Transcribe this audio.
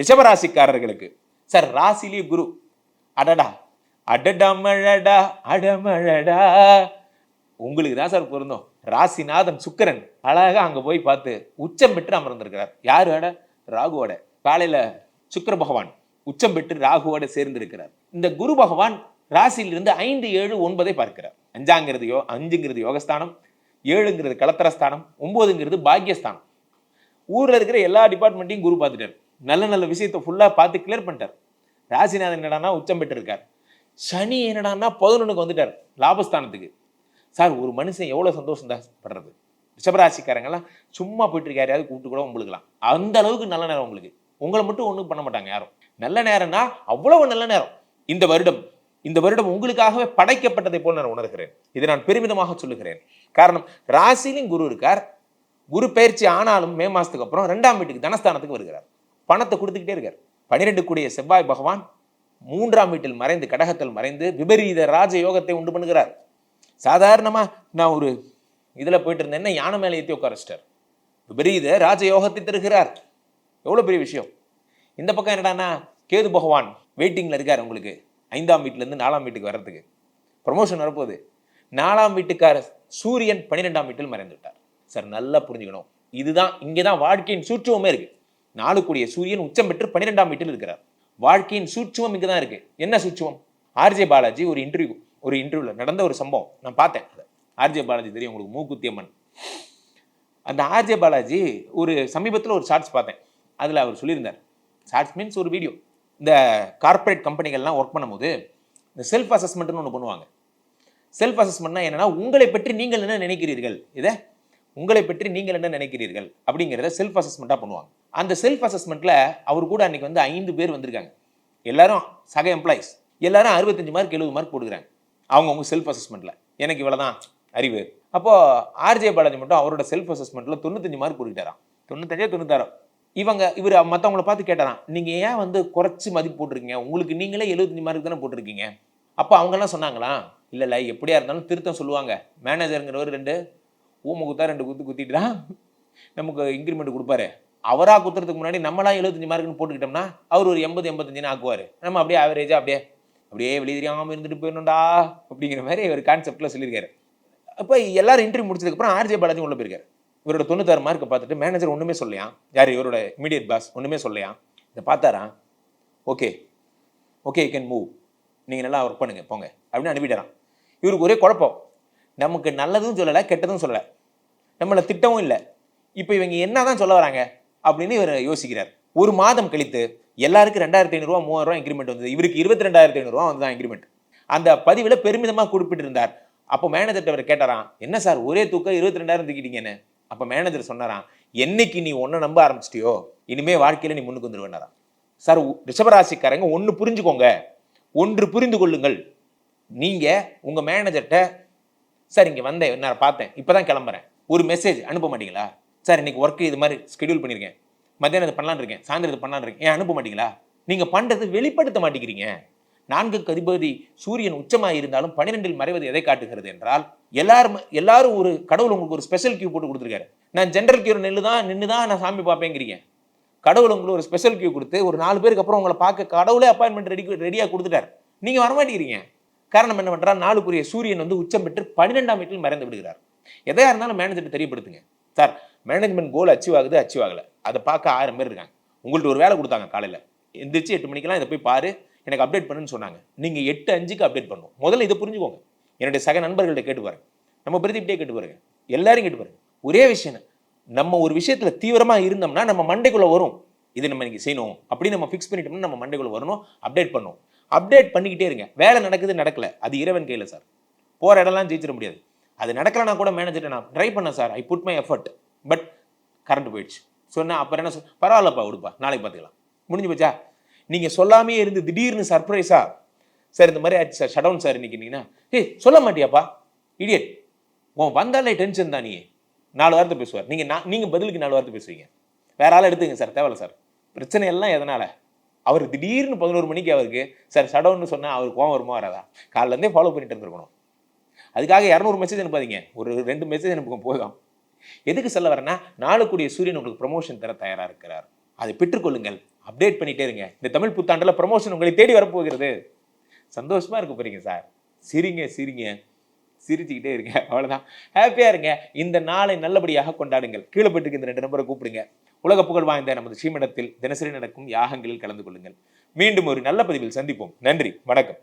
ரிஷபராசிக்காரர்களுக்கு. சார் ராசிலேயே குரு. அடடா. அடடமழடா அடமழடா. உங்களுக்கு தான் சார் பொருந்தோம். ராசிநாதன் சுக்கிரன் அழகா அங்கே போய் பார்த்து உச்சம் பெற்று அமர்ந்திருக்கிறார். யாரோட ராகுவோட. காலையில் சுக்கர பகவான் உச்சம் பெற்று ராகுவோட சேர்ந்திருக்கிறார். இந்த குரு பகவான் ராசியிலிருந்து ஐந்து ஏழு ஒன்பதை பார்க்கிறார். அஞ்சாங்கிறது யோ அஞ்சுங்கிறது யோகஸ்தானம் ஏழுங்கிறது கலத்தரஸ்தானம் ஒன்பதுங்கிறது பாக்யஸ்தானம். ஊரில் இருக்கிற எல்லா டிபார்ட்மெண்ட்டையும் குரு பார்த்துட்டார். நல்ல நல்ல விஷயத்தை ஃபுல்லாக பார்த்து கிளியர் பண்ணிட்டார். ராசிநாதன் என்னடான்னா உச்சம் பெற்றிருக்கார். சனி என்னடான்னா பதினொன்றுக்கு வந்துட்டார் லாபஸ்தானத்துக்கு. சார் ஒரு மனுஷன் எவ்வளோ சந்தோஷம் தான் படுறது. ரிஷபராசிக்காரங்கெல்லாம் சும்மா போயிட்டு இருக்க யாரையாவது கூப்பிட்டு கூட உங்களுக்குலாம். அந்த அளவுக்கு நல்ல நேரம் உங்களுக்கு. உங்களை மட்டும் ஒன்றும் பண்ண மாட்டாங்க யாரும். நல்ல நேரம்னா அவ்வளவு நல்ல நேரம். இந்த வருடம் இந்த வருடம் உங்களுக்காகவே படைக்கப்பட்டதை போல் நான் உணர்கிறேன். இதை நான் பெருமிதமாக சொல்லுகிறேன். காரணம் ராசிலையும் குரு இருக்கார். குரு பயிற்சி ஆனாலும் மே மாதத்துக்கு அப்புறம் ரெண்டாம் வீட்டுக்கு தனஸ்தானத்துக்கு வருகிறார். பணத்தை கொடுத்துக்கிட்டே இருக்கார். பனிரெண்டு கூடிய செவ்வாய் பகவான் மூன்றாம் வீட்டில் மறைந்து கடகத்தில் மறைந்து விபரீத ராஜ யோகத்தை உண்டு பண்ணுகிறார். சாதாரணமா நான் ஒரு இதில் போயிட்டு இருந்தேன் என்ன யானை மேலே ஏற்றி உட்காரச்சிட்டார் விபரீத ராஜ யோகத்தை தருகிறார். எவ்வளோ பெரிய விஷயம். இந்த பக்கம் என்னடான்னா கேது பகவான் வெயிட்டிங்கில் இருக்கார் உங்களுக்கு. ஐந்தாம் வீட்டிலேருந்து நாலாம் வீட்டுக்கு வர்றதுக்கு. ப்ரமோஷன் வரப்போகுது. நாலாம் வீட்டுக்கார சூரியன் பன்னிரெண்டாம் வீட்டில் மறைந்து விட்டார். சார் நல்லா புரிஞ்சுக்கணும். இதுதான் இங்கே தான் வாழ்க்கையின் சூற்றுவமே இருக்குது நாலு கூடிய சூரியன் உச்சம் பெற்று பன்னிரெண்டாம் வீட்டில் இருக்கிறார். வாழ்க்கையின் சூட்சுவம் இங்கே தான் இருக்கு. என்ன சூட்சுவம்? ஆர்ஜே பாலாஜி ஒரு இன்டர்வியூ ஒரு இன்டர்வியூவில் நடந்த ஒரு சம்பவம். நான் பார்த்தேன் அதை. ஆர்ஜே பாலாஜி தெரியும் உங்களுக்கு மூக்குத்தி அம்மன். அந்த ஆர்ஜே பாலாஜி ஒரு சமீபத்தில் ஒரு ஷார்ட்ஸ் பார்த்தேன். அதில் அவர் சொல்லியிருந்தார். ஷார்ட்ஸ் மீன்ஸ் ஒரு வீடியோ இந்த கார்ப்பரேட் கம்பெனிகள்லாம் ஒர்க் பண்ணும்போது இந்த செல்ஃப் அசஸ்மெண்ட்னு ஒன்று பண்ணுவாங்க. செல்ஃப் அசஸ்மெண்ட்னா என்னன்னா உங்களை பற்றி நீங்கள் என்ன நினைக்கிறீர்கள்? இதை? உங்களை பற்றி நீங்கள் என்ன நினைக்கிறீர்கள்? அப்படிங்கிறத செல்ஃப் அசஸ்மெண்ட்டாக பண்ணுவாங்க. அந்த செல்ஃப் அசஸ்மெண்ட்டில் அவர் கூட அன்னைக்கு வந்து ஐந்து பேர் வந்திருக்காங்க. எல்லாரும் சக எம்ப்ளாயிஸ் எல்லாரும் அறுபத்தஞ்சு மார்க் எழுபது மார்க் போடுகிறாங்க அவங்கவுங்க செல்ஃப் அசஸ்மெண்ட்டில் எனக்கு இவ்வளோதான் அறிவு. அப்போது ஆர்ஜே பாலாஜி மட்டும் அவரோட செல்ஃப் அசஸ்மெண்ட்டில் தொண்ணூத்தஞ்சு மார்க் போட்டுக்கிட்டாராம். தொண்ணூத்தஞ்சே தொண்ணூத்தாரோ இவங்க இவர் மற்றவங்கள பார்த்து கேட்டாராம் நீங்கள் ஏன் வந்து குறைச்சி மதிப்பு போட்டிருக்கீங்க? உங்களுக்கு நீங்களே எழுபத்தஞ்சு மார்க் தானே போட்டிருக்கீங்க? அப்போ அவங்கெல்லாம் சொன்னாங்களா? இல்லை இல்லை எப்படியா இருந்தாலும் திருத்தம் சொல்லுவாங்க. மேனேஜருங்கிறவர் ரெண்டு ஊமை குத்தா ரெண்டு குத்து குத்திட்டு தான் நமக்கு இன்க்ரிமெண்ட் கொடுப்பாரு. அவராக குத்துறதுக்கு முன்னாடி நம்மளாம் எழுபத்தஞ்சு மார்க்குன்னு போட்டுக்கிட்டோம்னா அவர் ஒரு எண்பது எண்பத்தஞ்சுன்னு ஆக்குவார். நம்ம அப்படியே ஆவரேஜாக அப்படியே அப்படியே வெளியே தெரியாமல் இருந்துட்டு போயிடணும்டா அப்படிங்கிற மாதிரி ஒரு கான்செப்டில் சொல்லியிருக்காரு. அப்போ எல்லாரும் இன்டர்வியூ முடிச்சதுக்கப்புறம் ஆர்ஜே பாலாஜி உள்ள போயிருக்காரு. இவரோட தொண்ணூத்தாறு மார்க்கை பார்த்துட்டு மேனேஜர் ஒன்றுமே சொல்லையா யார் இவரோட இமீடியட் பாஸ் ஒன்றுமே சொல்லையா இதை பார்த்தாரா? Okay okay you can move நீங்கள் நல்லா ஒர்க் பண்ணுங்கள் போங்க அப்படின்னு அனுப்பிட்டாரான் இவருக்கு ஒரே குழப்பம். நமக்கு நல்லதும் சொல்லலை கெட்டதும் சொல்லலை. நம்மளை திட்டமும் இல்லை. இப்போ இவங்க என்னதான் சொல்ல வராங்க? அப்படின்னு இவர் யோசிக்கிறார். ஒரு மாதம் கழித்து எல்லாருக்கும் ரெண்டாயிரத்தி ஐநூறுரூவா மூவாயிரம் இன்க்ரிமெண்ட் வந்தது. இவருக்கு இருபத்தி ரெண்டாயிரத்தி ஐநூறுரூவா வந்து தான் இன்க்ரிமெண்ட் அந்த பதிவில் பெருமிதமாக குறிப்பிட்டிருந்தார். அப்போ மேனேஜர்கிட்ட அவர் கேட்டாராம் என்ன சார் ஒரே தூக்கம் இருபத்தி ரெண்டாயிரம் தூக்கிட்டீங்கன்னு? அப்போ மேனேஜர் சொன்னாராம் என்னைக்கு நீ ஒன்றை நம்ப ஆரம்பிச்சிட்டியோ இனிமே வாழ்க்கையில் நீ முன்னுக்கு வந்துருவேனாராம் சார் ரிஷபராசிக்காரங்க ஒன்று புரிஞ்சுக்கோங்க. ஒன்று புரிந்து கொள்ளுங்கள். நீங்கள் உங்கள் மேனேஜர்கிட்ட சார் இங்கே வந்தேன் நான் பார்த்தேன் இப்போ தான் கிளம்புறேன். ஒரு மெசேஜ் அனுப்ப மாட்டீங்களா? சார் இன்னைக்கு ஒர்க்கு இது மாதிரி ஸ்கெடியூல் பண்ணியிருக்கேன் மத்தியானம் இது பண்ணலான்னு இருக்கேன். சாயந்தரம் இது பண்ணலான்னு இருக்கேன். ஏன் அனுப்ப மாட்டீங்களா? நீங்கள் பண்ணுறது வெளிப்படுத்த மாட்டேங்கிறீங்க. நான்கு கதிபதி சூரியன் உச்சமாக இருந்தாலும் பன்னிரெண்டில் மறைவது எதை காட்டுகிறது என்றால் எல்லாரும் எல்லாரும் ஒரு கடவுள் உங்களுக்கு ஒரு ஸ்பெஷல் கியூ போட்டு கொடுத்துருக்காரு. நான் ஜென்ரல் கியூ நின்று தான் நின்று தான் நான் சாமி பார்ப்பேங்கிறீங்க. கடவுள் உங்களுக்கு ஒரு ஸ்பெஷல் கியூ கொடுத்து ஒரு நாலு பேருக்கு அப்புறம் உங்களை பார்க்க கடவுளே அப்பாயின்மெண்ட் ரெடி ரெடியாக கொடுத்துட்டார். நீங்கள் வரமாட்டேங்கிறீங்க. காரணம் என்ன பண்ணுறா நாளுக்குரிய சூரியன் வந்து உச்சம் பெற்று பன்னிரெண்டாம் வீட்டில் மறைந்து விடுகிறார். எதையா இருந்தாலும் மேனேஜர்கிட்ட தெரியப்படுத்துங்க. சார் மேனேஜ்மெண்ட் கோல் அச்சீவ் ஆகுது அச்சீவ் ஆகலை. அதை பார்க்க ஆயிரம் பேர் இருக்காங்க. உங்கள்ட்ட ஒரு வேலை கொடுத்தாங்க காலையில். எந்திரிச்சு எட்டு மணிக்கெல்லாம் இதை போய் பாரு எனக்கு அப்டேட் பண்ணுன்னு சொன்னாங்க. நீங்கள் எட்டு அஞ்சுக்கு அப்டேட் பண்ணும். முதல்ல இதை புரிஞ்சுக்கோங்க. என்னுடைய சக நண்பர்கள்ட்ட கேட்டு பாருங்க. நம்ம பிரதீப்டே கேட்டு பாருங்க. எல்லாரும் கேட்டு பாருங்க. ஒரே விஷயம் நம்ம ஒரு விஷயத்தில் தீவிரமாக இருந்தோம்னா நம்ம மண்டைக்குள்ளே வரும். இது நம்ம இன்றைக்கி செய்யணும். அப்படின்னு நம்ம ஃபிக்ஸ் பண்ணிட்டோம்னா நம்ம மண்டைக்குள்ளே வரணும். அப்டேட் பண்ணும். அப்டேட் பண்ணிக்கிட்டே இருங்க. வேலை நடக்குது நடக்கல. அது இறைவன் கையில் சார் போகிற இடம்லாம் ஜெயிச்சிட முடியாது. அது நடக்கலைன்னா கூட மேனேஜர்கிட்ட நான் ட்ரை பண்ணேன் sir I put my effort but current போயிடுச்சு. சொன்னேன் அப்புறம் என்ன சொல் பரவாயில்லப்பா விடுப்பா நாளைக்கு பார்த்துக்கலாம். முடிஞ்சு போச்சா? நீங்கள் சொல்லாமே இருந்து திடீர்னு சர்ப்ரைஸா சார் இந்த மாதிரி ஆச்சு சார் ஷடவுன் சார் இன்னைக்கு ஏய் சொல்ல மாட்டியாப்பா இடியட் உன் வந்தாலே டென்ஷன் தான் நீ நாலு வார்த்தை பேசுவார். நீங்கள் நான் நீங்கள் பதிலுக்கு நாலு வார்த்தை பேசுவீங்க. வேற ஆள் எடுத்துங்க சார் தேவையில்ல சார். பிரச்சனை எல்லாம் எதனால்? அவர் திடீர்னு பதினோரு மணிக்கு அவருக்கு சார் ஷடவுன்னு சொன்னால் அவருக்கு கோவம் வருமா வராதா? காலையிலேருந்தே ஃபாலோ பண்ணிட்டு இருந்துருக்கணும். அதுக்காக இரநூறு மெசேஜ் அனுப்பாதீங்க. ஒரு ரெண்டு மெசேஜ் அனுப்புங்க போதும். எதுக்கு சொல்ல வரேன்னா நாளுக்குரிய சூரியன் உங்களுக்கு ப்ரொமோஷன் தர தயாராக இருக்கிறார். அதை பெற்றுக்கொள்ளுங்கள். அப்டேட் பண்ணிட்டே இருங்க. இந்த தமிழ் புத்தாண்டில் ப்ரொமோஷன் உங்களை தேடி வரப்போகிறது. சந்தோஷமா இருக்க போறீங்க சார் சிரிங்க சிரிங்க. சிரிச்சுக்கிட்டே இருங்க. அவ்வளவுதான். ஹாப்பியா இருங்க. இந்த நாளை நல்லபடியாக கொண்டாடுங்கள். கீழே போயிட்டு இந்த ரெண்டு நம்பரை கூப்பிடுங்க. உலக புகழ் வாய்ந்த நமது ஸ்ரீமடத்தில் தினசரி நடக்கும் யாகங்களில் கலந்து கொள்ளுங்கள். மீண்டும் ஒரு நல்ல பதிவில் சந்திப்போம். நன்றி. வணக்கம்.